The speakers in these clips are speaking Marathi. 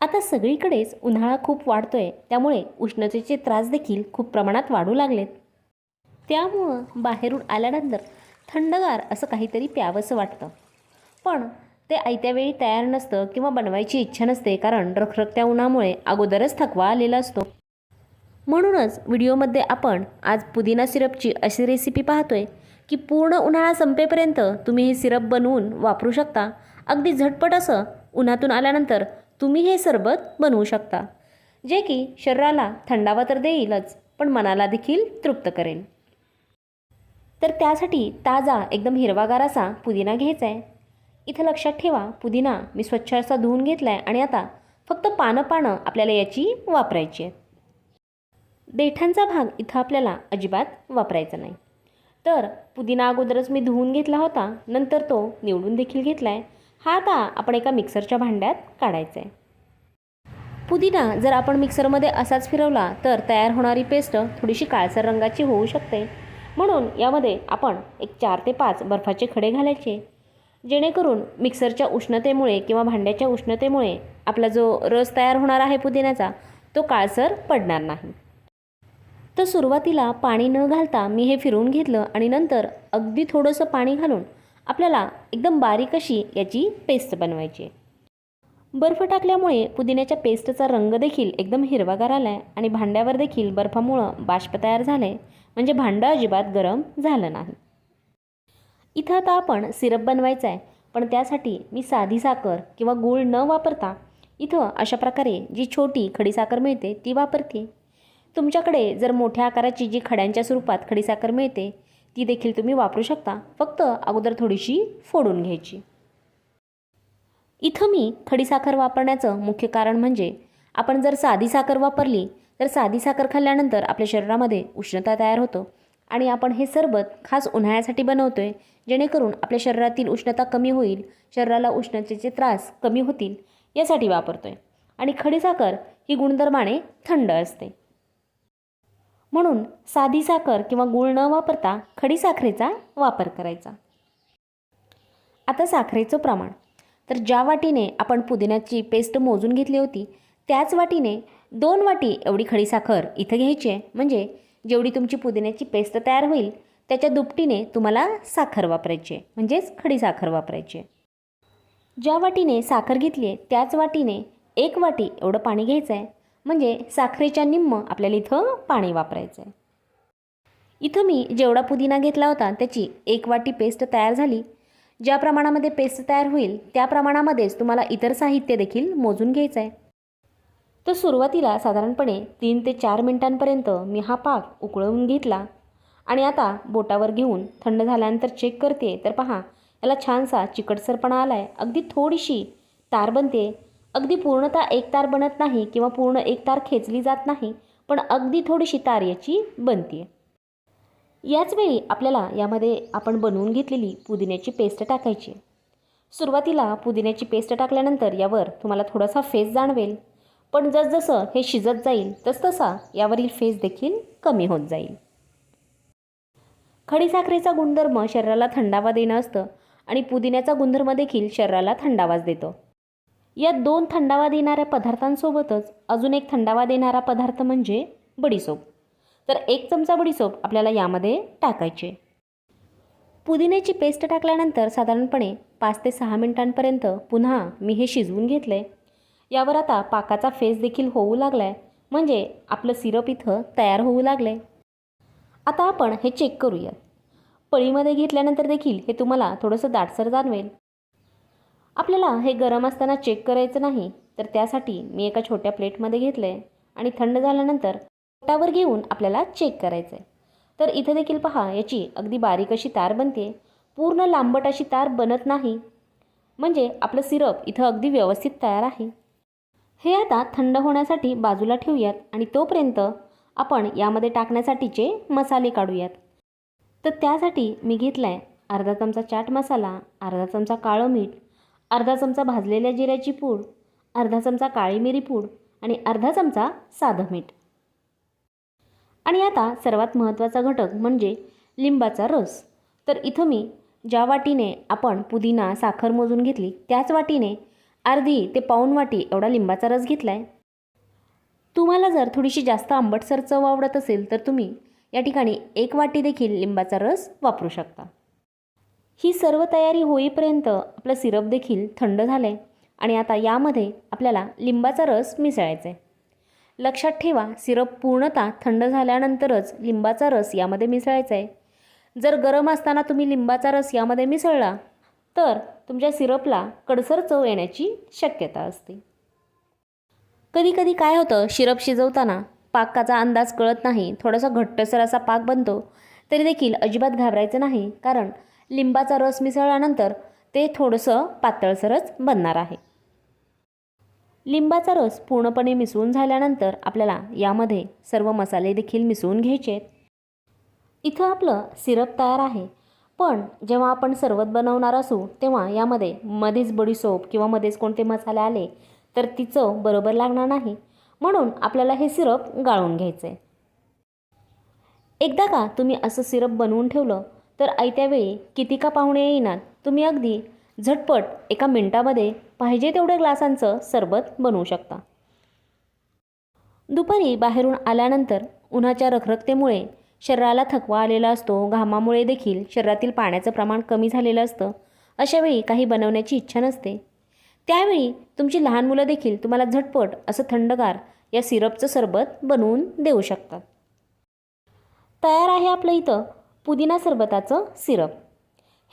आता सगळीकडेच उन्हाळा खूप वाढतो आहे त्यामुळे उष्णतेचे त्रास देखील खूप प्रमाणात वाढू लागलेत. त्यामुळं बाहेरून आल्यानंतर थंडगार असं काहीतरी प्यावंसं वाटतं. पण ते आयत्या वेळी तयार नसतं किंवा बनवायची इच्छा नसते कारण रखरखत्या उन्हामुळे अगोदरच थकवा आलेला असतो. म्हणूनच व्हिडिओमध्ये आपण आज पुदिना सिरपची अशी रेसिपी पाहतोय की पूर्ण उन्हाळा संपेपर्यंत तुम्ही हे सिरप बनवून वापरू शकता. अगदी झटपट असं उन्हातून आल्यानंतर तुम्ही हे सरबत बनवू शकता जे की शरीराला थंडावा तर देईलच पण मनाला देखील तृप्त करेल. तर त्यासाठी ताजा एकदम हिरवागार असा पुदिना घ्यायचा आहे इथं लक्षात ठेवा पुदिना मी स्वच्छ असा धुवून घेतला आहे आणि आता फक्त पानं पानं आपल्याला याची वापरायची आहेत. देठांचा भाग इथं आपल्याला अजिबात वापरायचा नाही. तर पुदिना अगोदरच मी धुवून घेतला होता नंतर तो निवडून देखील घेतला आहे हा आता आपण एका मिक्सरच्या भांड्यात काढायचा आहे. पुदिना जर आपण मिक्सरमध्ये असाच फिरवला तर तयार होणारी पेस्ट थोडीशी काळसर रंगाची होऊ शकते. म्हणून यामध्ये आपण एक चार ते पाच बर्फाचे खडे घालायचे. जेणेकरून मिक्सरच्या उष्णतेमुळे किंवा भांड्याच्या उष्णतेमुळे आपला जो रस तयार होणार आहे पुदिन्याचा तो काळसर पडणार नाही. तर सुरुवातीला पाणी न घालता मी हे फिरवून घेतलं आणि नंतर अगदी थोडंसं पाणी घालून आपल्याला एकदम बारीक अशी याची पेस्ट बनवायची आहे. बर्फ टाकल्यामुळे पुदिन्याच्या पेस्टचा रंग देखील एकदम हिरवागार आला आहे आणि भांड्यावर देखील बर्फामुळं बाष्प तयार झाले म्हणजे भांडं अजिबात गरम झालं नाही. इथं आता आपण सिरप बनवायचा आहे. पण त्यासाठी मी साधी साखर किंवा गूळ न वापरता इथं अशा प्रकारे जी छोटी खडीसाखर मिळते ती वापरते. तुमच्याकडे जर मोठ्या आकाराची जी खड्यांच्या स्वरूपात खडीसाखर मिळते ती देखील तुम्ही वापरू शकता. फक्त अगोदर थोडीशी फोडून घ्यायची. इथं मी खडीसाखर वापरण्याचं मुख्य कारण म्हणजे आपण जर साधी साखर वापरली तर साधी साखर खाल्ल्यानंतर आपल्या शरीरामध्ये उष्णता तयार होतो आणि आपण हे सरबत खास उन्हाळ्यासाठी बनवतो आहे जेणेकरून आपल्या शरीरातील उष्णता कमी होईल शरीराला उष्णतेचे त्रास कमी होतील यासाठी वापरतो आहे आणि खडीसाखर ही गुणधर्माने थंड असते. म्हणून साधी साखर किंवा गूळ न वापरता खडीसाखरेचा वापर करायचा. आता साखरेचं प्रमाण. तर ज्या वाटीने आपण पुदिन्याची पेस्ट मोजून घेतली होती त्याच वाटीने दोन वाटी एवढी खडीसाखर इथं घ्यायची आहे. म्हणजे जेवढी तुमची पुदिन्याची पेस्ट तयार होईल त्याच्या दुपटीने तुम्हाला साखर वापरायची आहे. म्हणजेच खडीसाखर वापरायची आहे. ज्या वाटीने साखर घेतली आहे त्याच वाटीने एक वाटी एवढं पाणी घ्यायचं आहे. म्हणजे साखरेच्या निम्म आपल्याला इथं पाणी वापरायचं आहे. इथं मी जेवढा पुदिना घेतला होता त्याची एक वाटी पेस्ट तयार झाली. ज्या प्रमाणामध्ये पेस्ट तयार होईल त्या प्रमाणामध्येच तुम्हाला इतर साहित्य देखील मोजून घ्यायचं आहे. तर सुरुवातीला साधारणपणे तीन ते चार मिनटांपर्यंत मी हा पाक उकळवून घेतला. आणि आता बोटावर घेऊन थंड झाल्यानंतर चेक करते तर पहा याला छानसा चिकटसरपणा आला आहे अगदी थोडीशी तार बनते अगदी पूर्णतः एक तार बनत नाही किंवा पूर्ण एक तार खेचली जात नाही पण अगदी थोडीशी तार याची बनते याचवेळी आपल्याला यामध्ये आपण बनवून घेतलेली पुदिन्याची पेस्ट टाकायची. सुरुवातीला पुदिन्याची पेस्ट टाकल्यानंतर यावर तुम्हाला थोडासा फेस जाणवेल. पण जसजसं हे शिजत जाईल तसतसा यावरील फेस देखील कमी होत जाईल. खडीसाखरेचा गुणधर्म शरीराला थंडावा देणं असतं आणि पुदिन्याचा गुणधर्म देखील शरीराला थंडावाच देतो. या दोन थंडावा देणाऱ्या पदार्थांसोबतच अजून एक थंडावा देणारा पदार्थ म्हणजे बडीसोप. तर एक चमचा बडीसोप आपल्याला यामध्ये टाकायचे. पुदिन्याची पेस्ट टाकल्यानंतर साधारणपणे पाच ते सहा मिनिटांपर्यंत पुन्हा मी हे शिजवून घेतलं आहे यावर आता पाकाचा फेस देखील होऊ लागला आहे म्हणजे आपलं सिरप इथं तयार होऊ लागलं आहे आता आपण हे चेक करूयात. पळीमध्ये घेतल्यानंतर देखील हे तुम्हाला थोडंसं दाटसर जाणवेल. आपल्याला हे गरम असताना चेक करायचं नाही तर त्यासाठी मी एका छोट्या प्लेटमध्ये घेतलं आहे आणि थंड झाल्यानंतर पोटावर घेऊन आपल्याला चेक करायचं आहे तर इथं देखील पहा याची अगदी बारीक अशी तार बनते. पूर्ण लांबट अशी तार बनत नाही. म्हणजे आपलं सिरप इथं अगदी व्यवस्थित तयार आहे. हे आता थंड होण्यासाठी बाजूला ठेवूयात आणि तोपर्यंत आपण यामध्ये टाकण्यासाठीचे मसाले काढूयात. तर त्यासाठी मी घेतला आहे अर्धा चमचा चाट मसाला अर्धा चमचा काळं मीठ अर्धा चमचा भाजलेल्या जिऱ्याची पूड अर्धा चमचा काळी मिरी पूड आणि अर्धा चमचा साधं मीठ. आणि आता सर्वात महत्त्वाचा घटक म्हणजे लिंबाचा रस. तर इथं मी ज्या वाटीने आपण पुदिना साखर मोजून घेतली त्याच वाटीने अर्धी ते पाऊण वाटी एवढा लिंबाचा रस घेतला आहे तुम्हाला जर थोडीशी जास्त आंबटसर चव आवडत असेल तर तुम्ही या ठिकाणी एक वाटी देखील लिंबाचा रस वापरू शकता. ही सर्व तयारी होईपर्यंत आपलं सिरप देखील थंड झालं आहे आणि आता यामध्ये आपल्याला लिंबाचा रस मिसळायचा आहे लक्षात ठेवा सिरप पूर्णतः थंड झाल्यानंतरच लिंबाचा रस यामध्ये मिसळायचा आहे जर गरम असताना तुम्ही लिंबाचा रस यामध्ये मिसळला तर तुमच्या सिरपला कडसर चव येण्याची शक्यता असते. कधीकधी काय होतं शिरप शिजवताना पाकाचा अंदाज कळत नाही थोडासा घट्टसर असा पाक बनतो तरी देखील अजिबात घाबरायचं नाही कारण लिंबाचा रस मिसळल्यानंतर ते थोडंसं पातळसरच बनणार आहे. लिंबाचा रस पूर्णपणे मिसळून झाल्यानंतर आपल्याला यामध्ये सर्व मसाले देखील मिसळून घ्यायचे आहेत. इथं आपलं सिरप तयार आहे. पण जेव्हा आपण सरबत बनवणार असू तेव्हा यामध्ये मध्येच बडीसोप किंवा मध्येच कोणते मसाले आले तर ती चव बरोबर लागणार नाही. म्हणून आपल्याला हे सिरप गाळून घ्यायचं आहे एकदा का तुम्ही असं सिरप बनवून ठेवलं तर आयत्यावेळी किती का पाहुणे येईनात? तुम्ही अगदी झटपट एका मिनटामध्ये पाहिजे तेवढ्या ग्लासांचं सरबत बनवू शकता. दुपारी बाहेरून आल्यानंतर उन्हाच्या रखरखतेमुळे शरीराला थकवा आलेला असतो. घामामुळे देखील शरीरातील पाण्याचं प्रमाण कमी झालेलं असतं. अशावेळी काही बनवण्याची इच्छा नसते. त्यावेळी तुमची लहान मुलं देखील तुम्हाला झटपट असं थंडगार या सिरपचं सरबत बनवून देऊ शकतात. तयार आहे आपलं इथं पुदिना सरबताचं सिरप.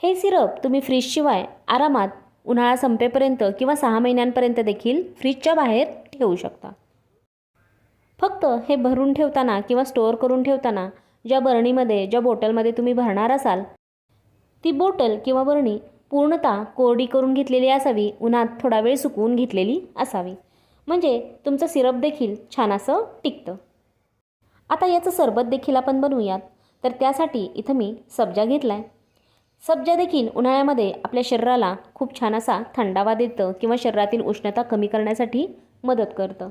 हे सिरप तुम्ही फ्रीजशिवाय आरामात उन्हाळा संपेपर्यंत किंवा सहा महिन्यांपर्यंत देखील फ्रीजच्या बाहेर ठेवू शकता. फक्त हे भरून ठेवताना किंवा स्टोअर करून ठेवताना ज्या बरणीमध्ये ज्या बॉटलमध्ये तुम्ही भरणार असाल ती बॉटल किंवा बरणी पूर्णतः कोरडी करून घेतलेली असावी उन्हात थोडा वेळ सुकवून घेतलेली असावी. म्हणजे तुमचं सिरप देखील छान असं टिकतं. आता याचं सरबत देखील आपण बनवूयात. तर त्यासाठी इथं मी सब्जा घेतला आहे सब्जा देखील उन्हाळ्यामध्ये आपल्या शरीराला खूप छान असा थंडावा देतं किंवा शरीरातील उष्णता कमी करण्यासाठी मदत करतं.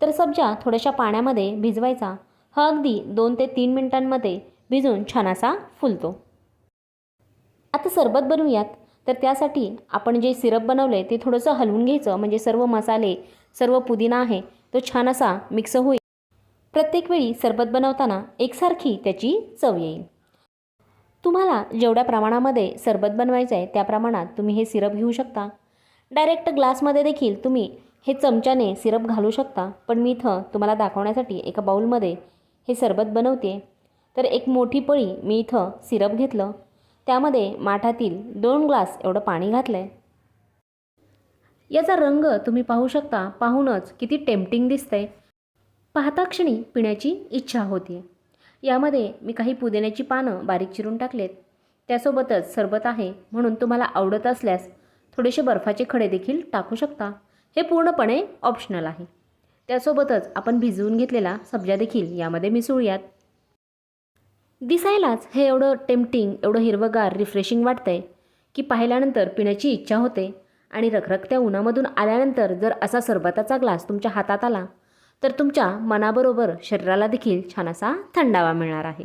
तर सब्जा थोड्याशा पाण्यामध्ये भिजवायचा. हा अगदी दोन ते तीन मिनिटांमध्ये भिजून छान असा फुलतो. आता सरबत बनवूयात. तर त्यासाठी आपण जे सिरप बनवलं आहे ते थोडंसं हलवून घ्यायचं. म्हणजे सर्व मसाले सर्व पुदिना आहे तो छान असा मिक्स होईल. प्रत्येक वेळी सरबत बनवताना एकसारखी त्याची चव येईल. तुम्हाला जेवढ्या प्रमाणामध्ये सरबत बनवायचं आहे त्या प्रमाणात तुम्ही हे सिरप घेऊ शकता. डायरेक्ट ग्लासमध्ये देखील तुम्ही हे चमच्याने सिरप घालू शकता पण मी इथं तुम्हाला दाखवण्यासाठी एका बाऊलमध्ये हे सरबत बनवते. तर एक मोठी पळी मी इथं सिरप घेतलं. त्यामध्ये माठातील दोन ग्लास एवढं पाणी घातलं आहे याचा रंग तुम्ही पाहू शकता. पाहूनच किती टेम्पटिंग दिसतंय. पाहता क्षणी पिण्याची इच्छा होती. यामध्ये मी काही पुदिन्याची पानं बारीक चिरून टाकलेत. त्यासोबतच सरबत आहे म्हणून तुम्हाला आवडत असल्यास थोडेसे बर्फाचे खडे देखील टाकू शकता. हे पूर्णपणे ऑप्शनल आहे. त्यासोबतच आपण भिजवून घेतलेला सब्जा देखील यामध्ये मिसळूयात. दिसायलाच हे एवढं टेम्पटिंग एवढं हिरवगार रिफ्रेशिंग वाटतंय की पाहिल्यानंतर पिण्याची इच्छा होते आणि रखरखत्या उन्हामधून आल्यानंतर जर असा सरबताचा ग्लास तुमच्या हातात आला तर तुमच्या मनाबरोबर शरीराला देखील छान असा थंडावा मिळणार आहे.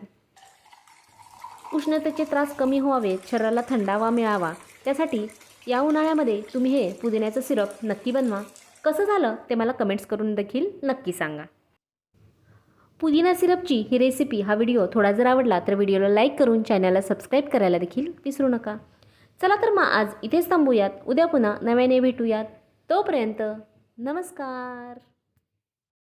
उष्णतेचे त्रास कमी व्हावेत शरीराला थंडावा मिळावा त्यासाठी या उन्हाळ्यामध्ये तुम्ही हे पुदिन्याचं सिरप नक्की बनवा. कसं झालं ते मला कमेंट्स करून देखील नक्की सांगा. पुदिना सिरपची ही रेसिपी हा व्हिडिओ थोडा जर आवडला तर व्हिडिओला लाईक करून चॅनलला सबस्क्राईब करायला देखील विसरू नका. चला तर मग आज इथेच थांबूयात. उद्या पुन्हा नव्याने भेटूयात. तोपर्यंत नमस्कार.